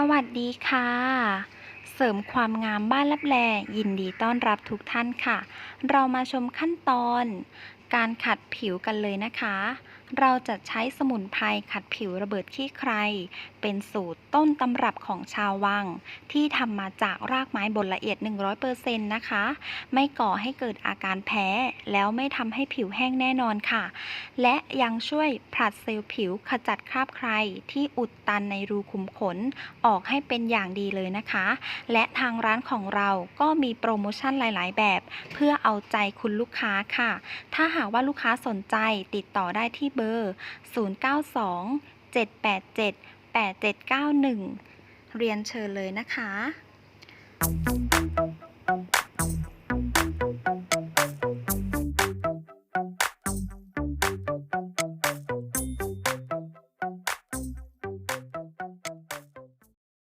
สวัสดีค่ะ เสริมความงามบ้านลับแลยินดีต้อนรับทุกท่านค่ะ เรามาชมขั้นตอน การขัดผิวกันเลยนะคะ เราจะใช้สมุนไพรขัดผิวระเบิดขี้ใคร เป็นสูตรต้นตำรับของชาววัง ที่ทำมาจากรากไม้บดละเอียด 100%นะคะ ไม่ก่อให้เกิดอาการแพ้ แล้วไม่ทำให้ผิวแห้งแน่นอนค่ะ และยังช่วยผลัดเซลล์ผิวขจัดคราบใครที่อุดตันในรูขุมขนออกให้เป็นอย่างดีเลยนะคะ และทางร้านของเราก็มีโปรโมชั่นหลาย ๆ แบบ เพื่อเอาใจคุณลูกค้าค่ะ ถ้าหากว่าลูกค้าสนใจติดต่อได้ที่เบอร์ 092 787 8791 เรียนเชิญเลยนะคะ